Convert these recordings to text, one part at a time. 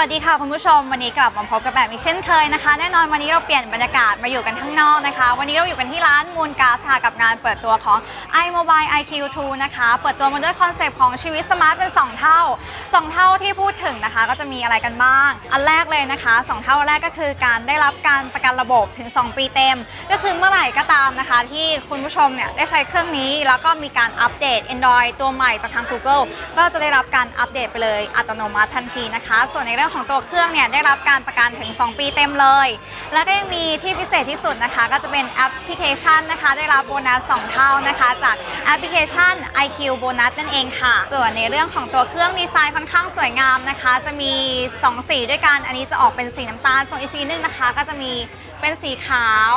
วัสดีค่ะคุณผู้ชมวันนี้กลับมาพบกับแบบอีกเช่นเคยนะคะ แน่นอนวันนี้เราเปลี่ยนบรรยากาศมาอยู่กันข้างนอกนะคะ วันนี้เราอยู่กันที่ร้านมูลกาชากับงานเปิดตัวของ iMobile IQ2 นะคะ เปิดตัวมาด้วยคอนเซปต์ของชีวิตสมาร์ทเป็น 2 เท่า 2 เท่าที่พูดถึงนะคะ ก็จะมีอะไรกันบ้าง อันแรกเลยนะคะ 2 เท่าแรกก็คือการได้รับการประกันระบบถึง 2 ปีเต็ม ก็คือเมื่อไหร่ก็ตามนะคะ ที่คุณผู้ชมเนี่ยได้ใช้เครื่องนี้ แล้วก็มีการอัปเดต Android ตัวใหม่จากทาง Google ก็จะได้รับการอัปเดตไปเลยอัตโนมัติทันทีนะคะ ส่วนในเรื่องของตัวเครื่องเนี่ยได้รับการประกันถึง 2 ปีเต็มเลย แล้วก็ยังมีที่พิเศษที่สุดนะคะ ก็จะเป็นแอปพลิเคชันนะคะ ได้รับโบนัส 2 เท่านะคะ จากแอปพลิเคชัน IQ โบนัสนั่นเองค่ะ ส่วนในเรื่องของตัวเครื่องดีไซน์ค่อนข้างสวยงามนะคะ จะมี 2 สีด้วยกัน อันนี้จะออกเป็นสีน้ำตาล ส่วนอีกสีนึงนะคะ ก็จะมีเป็นสีขาว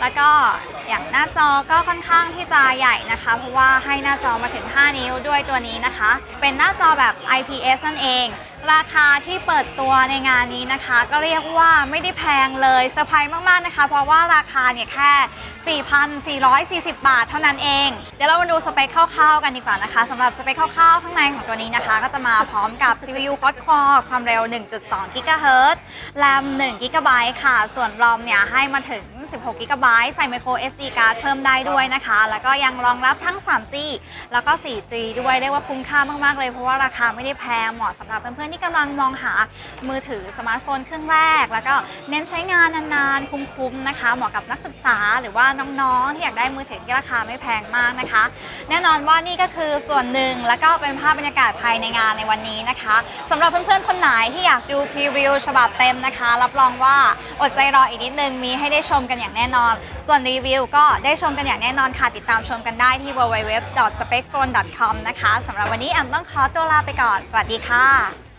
แล้วก็อย่างหน้าจอก็ค่อนข้างที่จะใหญ่นะคะ เพราะว่าให้หน้าจอมาถึง 5 นิ้วด้วยตัวนี้นะคะ เป็นหน้าจอแบบ IPS นั่นเอง ราคาที่เปิดตัวในงานนี้นะคะ ก็เรียกว่าไม่ได้แพงเลยเซอร์ไพรส์มาก ๆ นะคะ เพราะว่าราคาเนี่ยแค่ 4,440 บาทเท่านั้นเอง เดี๋ยวเรามาดูสเปคคร่าวๆกันดีกว่านะคะสำหรับสเปคคร่าวๆ ข้างในของตัวนี้นะคะ ก็จะมาพร้อมกับ CPU quad-core ความเร็ว 1.2 GHz แรม1 GB ค่ะ ส่วน ROM เนี่ยให้มาถึง 16 g b ใส่ micro SD card เพิ่มได้ด้วยนะคะ แล้วก็ยังรองรับทั้ง 3G แล้วก็ 4G ด้วยเรียกว่าคุ้มค่ามาก ๆ เลย เพราะว่าราคาไม่ได้แพงเหมาะสำหรับเพื่อนๆที่กำลังมองหามือถือสมาร์ทโฟนเครื่องแรก แล้วก็เน้นใช้งานนานๆ คุ้มๆนะคะ เหมาะกับนักศึกษาหรือว่าน้องๆ ที่อยากได้มือถือที่ราคาไม่แพงมากนะคะ แน่นอนว่านี่ก็คือส่วนหนึ่งแล้วก็เป็นภาพบรรยากาศภายในงานในวันนี้นะคะสำหรับเพื่อนๆคนไหนที่อยากดูพรีวิวฉบับเต็มนะคะ รับรองว่าอดใจรออีกนิดนึงมีให้ได้ชมกันอย่างแน่นอน ส่วนรีวิวก็ได้ชมกันอย่างแน่นอนค่ะ ติดตามชมกันได้ที่ www.specphone.com นะคะสำหรับวันนี้แอมต้องขอตัวลาไปก่อน สวัสดีค่ะ